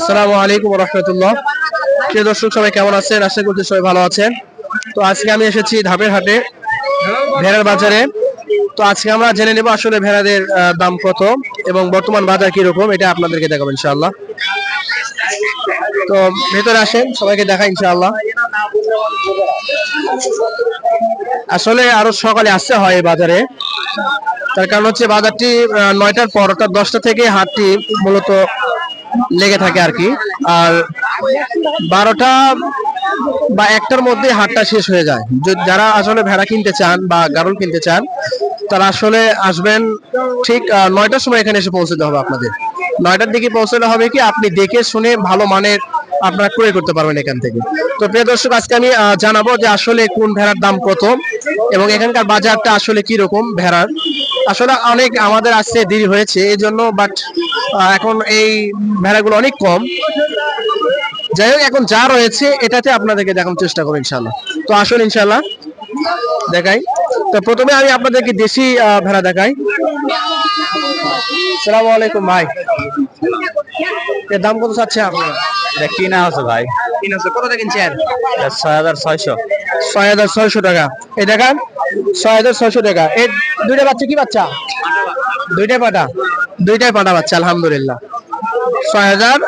আসসালামু আলাইকুম রহমতুল্লাহ। প্রিয় দর্শক, সবাই কেমন আছেন? আশা করছি সবাই ভালো আছেন। তো আজকে আমি এসেছি ধাপের হাটে, ভেড়ার বাজারে। তো আজকে আমরা জেনে নেব আসলে ভেড়াদের দাম কত এবং বর্তমান বাজার কি রকম এটা আপনাদেরকে দেখাবো ইনশাআল্লাহ। তো ভেতরে আসেন, সবাইকে দেখা ইনশাআল্লাহ। আসলে আরও সকালে আসতে হয় বাজারে। তার কারণ হচ্ছে বাজারটি নয়টার পর অর্থাৎ দশটা থেকে হাটটি মূলত লেগে থাকে আর কি। আর বারোটা বা একটার মধ্যে হাটটা শেষ হয়ে যায়। যারা আসলে ভেড়া কিনতে চান বা গারল কিনতে চান, তারা আসলে আসবেন ঠিক নয়টার সময় এখানে এসে পৌঁছতে হবে আপনাদের। নয়টার দিকে পৌঁছলে হবে কি, আপনি দেখে শুনে ভালো মানের আপনারা ক্রয় করতে পারবেন এখান থেকে। তো প্রিয় দর্শক, আজকে আমি জানাব যে আসলে কোন ভেড়ার দাম কত এবং এখানকার বাজারটা আসলে কি রকম ভেড়ার। আসলে অনেক আমাদের আসতে দেরি হয়েছে এই জন্য বাট এখন এই ভেড়াগুলো অনেক কম। যাই হোক এখন যা রয়েছে এটাতে আপনাদেরকে দেখানোর চেষ্টা করব ইনশাল্লাহ তো আসুন ইনশাল্লাহ দেখাই। তো প্রথমে আমি আপনাদেরকে দেশি ভেড়া দেখাই। সালাম আলাইকুম ভাই। এর দাম কত চাচ্ছে আপনার? এটা কিনা আছে ভাই। তিন হাজার কত কিনছেন? ছয় হাজার ছয়শো। ছয় হাজার ছয়শো টাকা। এই দেখান ছয় হাজার ছয়শো টাকা। এই দুইটা বাচ্চা কি বাচ্চা? দুইটাই পাটা। দুইটাই পাটা বাচ্চা আলহামদুলিল্লাহ। ছয় হাজার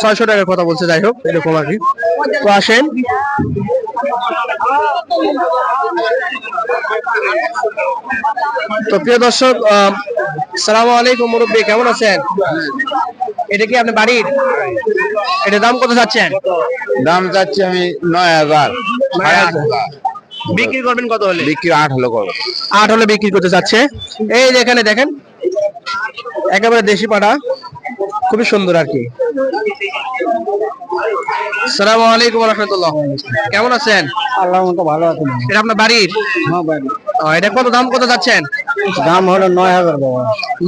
ছয়শো টাকার কথা বলছে যাই হোক এরকম আর কি। তো আসেন। তো প্রিয় দর্শক সালামু আলাইকুম মুরব্বী কেমন আছেন? এটা কি আপনি বাড়ির? এটা দাম কত চাচ্ছেন দাম চাচ্ছি আমি নয় হাজার। বিক্রি করবেন কত হলে? বিক্রি আট হলো করব। আট হলে বিক্রি করতে চাচ্ছে এই এখানে দেখেন একেবারে দেশি পাটা খুবই সুন্দর আর কি। সালাম আলাইকুম রহমতুল্লাহ কেমন আছেন? আল্লাহ মতো ভালো আছেন এটা আপনার বাড়ির? হ্যাঁ এটা কত দাম কত যাচ্ছেন? দাম হলো নয় হাজার বাবা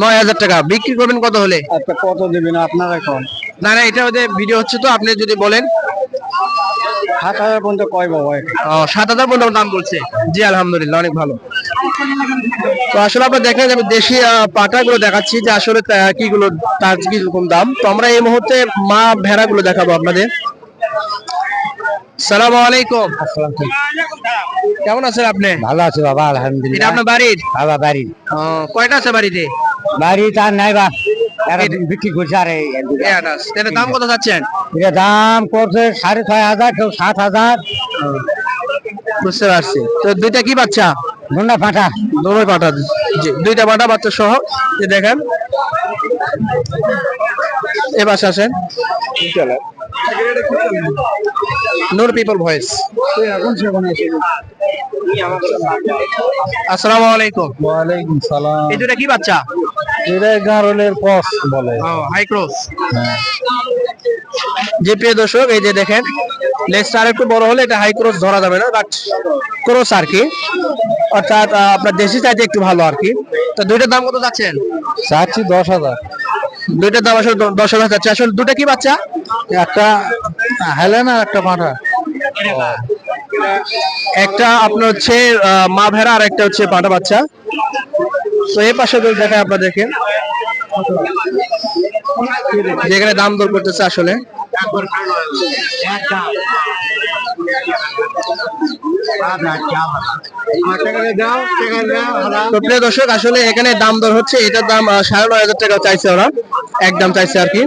নয় হাজার টাকা। বিক্রি করবেন কত হলে? আচ্ছা কত দিবেন আপনারা কোন না না এটা ভিডিও হচ্ছে তো আপনি যদি বলেন। সাত হাজার পর্যন্ত কয় বাবা? ও, সাত হাজার পর্যন্ত দাম বলছে। জি আলহামদুলিল্লাহ অনেক ভালো। তো আসলে আপনার দেখেন আমি দেশি পাটা গুলো দেখাচ্ছি যে আসলে তা- কি গুলো তার কি রকম দাম। তো আমরা এই মুহূর্তে মা ভেড়া গুলো দেখাবো আপনাদের। সালাম আলাইকুম। কেমন আছেন আপনি? ভালো আছে বাবা আলহামদুলিল্লাহ। আপনার বাড়ির? বাবা বাড়ি কয়টা আছে বাড়িতে? বাড়ি তার নাই বা এরা বিক্রি করছে আর এটা দাম কত চাচ্ছেন এটা দাম করছে সাড়ে ছয় হাজার কেউ সাত হাজার। বুঝতে পারছি। তো দুইটা কি বাচ্চা? ফাটা দোনোই পাটা জি দুইটা পাটা বাচ্চা সহ। যে দেখেন। এ পাশে আসেন। নূর পিপল ভয়েস আসসালামু আলাইকুম। ওয়ালাইকুম সালাম। এই দুটা কি বাচ্চা? এটা গারলের কস বলে। হাই ক্রস যে প্রিয় দর্শক এই যে দেখেন লেজটা আর একটু বড় হলে এটা হাই ক্রস ধরা যাবে না বাট ক্রস আর কি। অর্থাৎ আপনার দেশি চাইতে একটু ভালো আর কি। তো দুইটার দাম কত যাচ্ছেন? চাচ্ছি দশ হাজার। দুইটার দাম আসলে দশ হাজার যাচ্ছে। আসলে দুটা কি বাচ্চা? একটা হেলেন আর একটা পাঠা একটা আপনার হচ্ছে মা ভেড়া আর একটা হচ্ছে পাটা বাচ্চা। তো এই পাশে যদি দেখায় আপনাদেরকে। যেখানে দাম দর করতেছে আসলে। প্রিয় দর্শক, আসলে এখানে দাম দর হচ্ছে, এটার দাম সাড়ে নয় হাজার টাকা চাইছে ওরা একদম চাইছে আর কি।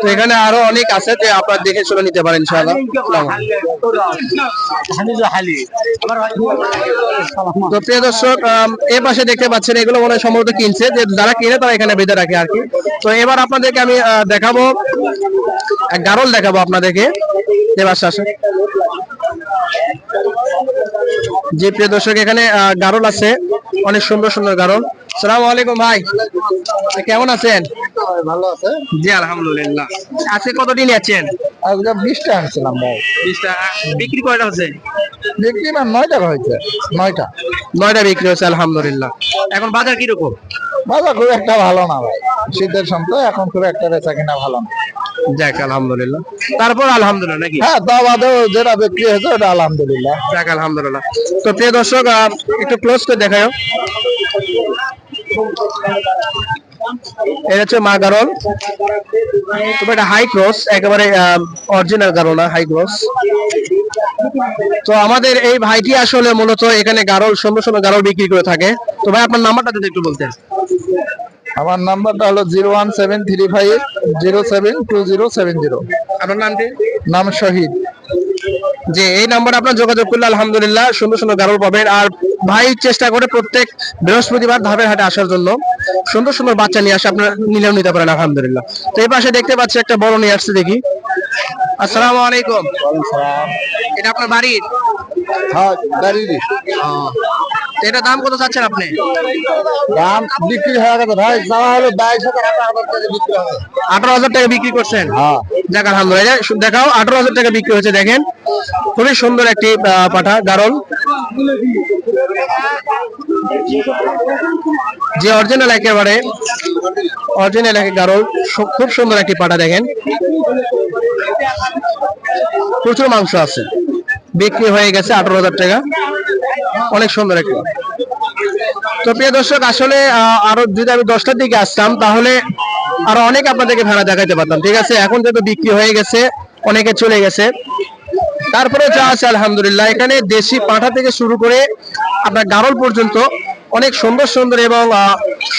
তো এখানে আরও অনেক আছে যে আপনার দেখে শুনে নিতে পারেন, ইনশাআল্লাহ। তো প্রিয় দর্শক এ পাশে দেখতে পাচ্ছেন, এগুলো মনে হয় সম্ভবত কিনছে, যে যারা কিনে তারা এখানে বেঁধে রাখে আর কি। তো এবার আপনাদেরকে আমি দেখাবো গারল দেখাবো আপনাদেরকে। পাশে আসে যে প্রিয় দর্শক এখানে গারল আছে। অনেক সুন্দর সুন্দর গারল। সালাম আলাইকুম ভাই। কেমন আছেন? ভালো আছে। জি আলহামদুলিল্লাহ। আজকে কত দিন আছেন বিশটা আনছিলাম ভাই। বিক্রি কয়টা হচ্ছে? বিক্রি না নয় টাকা হয়েছে। নয়টা। নয়টা বিক্রি হচ্ছে আলহামদুলিল্লাহ। এখন বাজার কীরকম? বাজার খুব একটা ভালো না ভাই। শীতের সময় এখন খুব একটা বেচা কিনা ভালো না। যাক আলহামদুলিল্লাহ। তারপর আলহামদুলিল্লাহ নাকি? হ্যাঁ বাদেও যেটা বিক্রি হয়েছে ওটা আলহামদুলিল্লাহ। যাক আলহামদুলিল্লাহ। তো প্রিয় দর্শক একটু ক্লোজ করে দেখাও এটা হচ্ছে মা গারল। তবে এটা হাই ক্রস একেবারে অরিজিনাল গারল না হাই ক্রস তো আমাদের এই ভাইটি আসলে মূলত এখানে গারল সুন্দর সুন্দর গারল বিক্রি করে থাকে। তো ভাই আপনার নাম্বারটা যদি একটু বলতেন। আমার নাম্বারটা হলো zero one seven three five zero seven two zero seven zero. আপনার নামটি নাম শহীদ। যে এই নাম্বারে আপনার যোগাযোগ করলে আলহামদুলিল্লাহ সুন্দর সুন্দর গারল পাবেন। আর ভাই চেষ্টা করে প্রত্যেক বৃহস্পতিবার ধাপের হাটে আসার জন্য সুন্দর সুন্দর বাচ্চা নিয়ে আসে আপনারা নিলেও নিতে পারেন আলহামদুলিল্লাহ। তো এই পাশে দেখতে পাচ্ছি একটা বড় নিয়ে আসছে দেখি। আসসালামু আলাইকুম। এটা আপনার বাড়ির? হ্যাঁ তো এটা দাম কত চাচ্ছেন আপনি? দাম বিক্রি হয়ে গেছে ভাই যাওয়া হলো বাইশ হাজার আঠারো হাজার টাকা বিক্রি করছেন? হ্যাঁ। যাক আলহামদুলিল্লাহ। দেখাও আঠারো হাজার টাকা বিক্রি হয়েছে দেখেন। খুবই সুন্দর একটি পাঠা গারল। যে অরিজিনাল একেবারে অরিজিনাল এক গারল খুব সুন্দর একটি পাটা দেখেন। প্রচুর মাংস আছে। বিক্রি হয়ে গেছে আঠারো হাজার টাকা। অনেক সুন্দর একটা। তো প্রিয় দর্শক, আসলে আরও যদি আমি দশটার দিকে আসতাম, তাহলে আরও অনেক আপনাদেরকে ভেড়া দেখাতে পারতাম, ঠিক আছে? এখন যেহেতু বিক্রি হয়ে গেছে, অনেকে চলে গেছে। তারপরে যা আছে, আলহামদুলিল্লাহ, এখানে দেশি পাঠা থেকে শুরু করে আপনার গারল পর্যন্ত অনেক সুন্দর সুন্দর এবং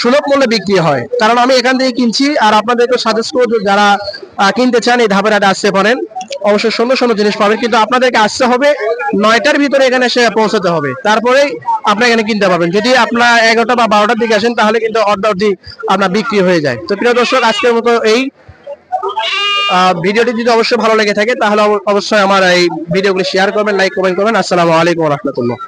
সুলভ মূল্যে বিক্রি হয়। কারণ আমি এখান থেকে কিনছি, আর আপনাদেরকে সাজেস্ট করব যারা কিনতে চান, এই ধাপের আসতে পারেন। অবশ্যই সুন্দর সুন্দর জিনিস পাবেন কিন্তু আপনাদেরকে আসতে হবে নয়টার ভিতরে এখানে এসে পৌঁছাতে হবে। তারপরেই আপনি এখানে কিনতে পারবেন। যদি আপনার এগারোটা বা বারোটার দিকে আসেন, তাহলে কিন্তু অর্ধ অর্ধি আপনার বিক্রি হয়ে যায়। তো প্রিয় দর্শক, আজকের মতো এই ভিডিওটি যদি অবশ্যই ভালো লেগে থাকে, তাহলে অবশ্যই আমার এই ভিডিওগুলি শেয়ার করবেন লাইক কমেন্ট করবেন। আসসালামু আলাইকুম রহমতুল্লাহ।